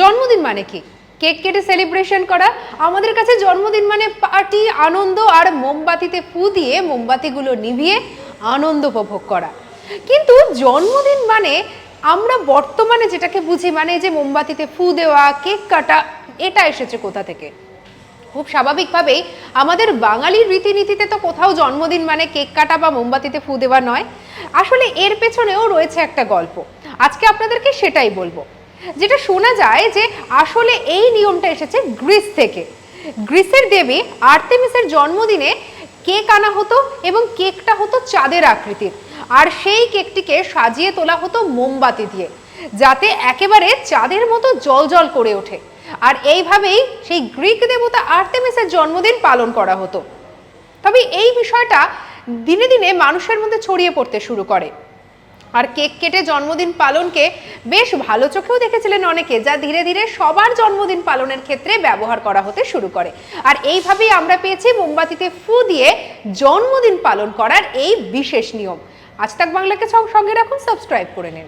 জন্মদিন মানে কি? কেক কেটে সেলিব্রেশন করা, আমাদের কাছে জন্মদিন মানে পার্টি আনন্দ আর মোমবাতিতে ফু দিয়ে মোমবাতিগুলো নিভিয়ে আনন্দ উপভোগ করা। কিন্তু জন্মদিন মানে আমরা বর্তমানে যেটাকে বুঝি মানে যে মোমবাতিতে ফু দেওয়া, কেক কাটা, এটা এসেছে কোথা থেকে? খুব স্বাভাবিকভাবেই আমাদের বাঙালির রীতিনীতিতে তো কোথাও জন্মদিন মানে কেক কাটা বা মোমবাতিতে ফু দেওয়া নয়। আসলে এর পেছনেও রয়েছে একটা গল্প। আজকে আপনাদেরকে সেটাই বলব। যেটা শোনা যায় যে আসলে এই নিয়মটা এসেছে গ্রিস থেকে। গ্রিসের দেবী আর্তেমিসের জন্মদিনে কেক আনা হতো এবং কেকটা হতো চাঁদের আকৃতির। আর সেই কেকটিকে সাজিয়ে তোলা হতো মোমবাতি দিয়ে, যাতে একেবারে চাঁদের মতো জল করে ওঠে। আর এইভাবেই সেই গ্রিক দেবতা আর্তেমিসের জন্মদিন পালন করা হতো। তবে এই বিষয়টা দিনে দিনে মানুষের মধ্যে ছড়িয়ে পড়তে শুরু করে। আর কেক কেটে জন্মদিন পালনকে বেশ ভালো চোখেও দেখেছিলেন অনেকে, যা ধীরে ধীরে সবার জন্মদিন পালনের ক্ষেত্রে ব্যবহার করা হতে শুরু করে। আর এইভাবেই আমরা পেয়েছি মোমবাতিতে ফু দিয়ে জন্মদিন পালন করার এই বিশেষ নিয়ম। আজ তাক বাংলাকে সঙ্গে রাখুন, সাবস্ক্রাইব করে নিন।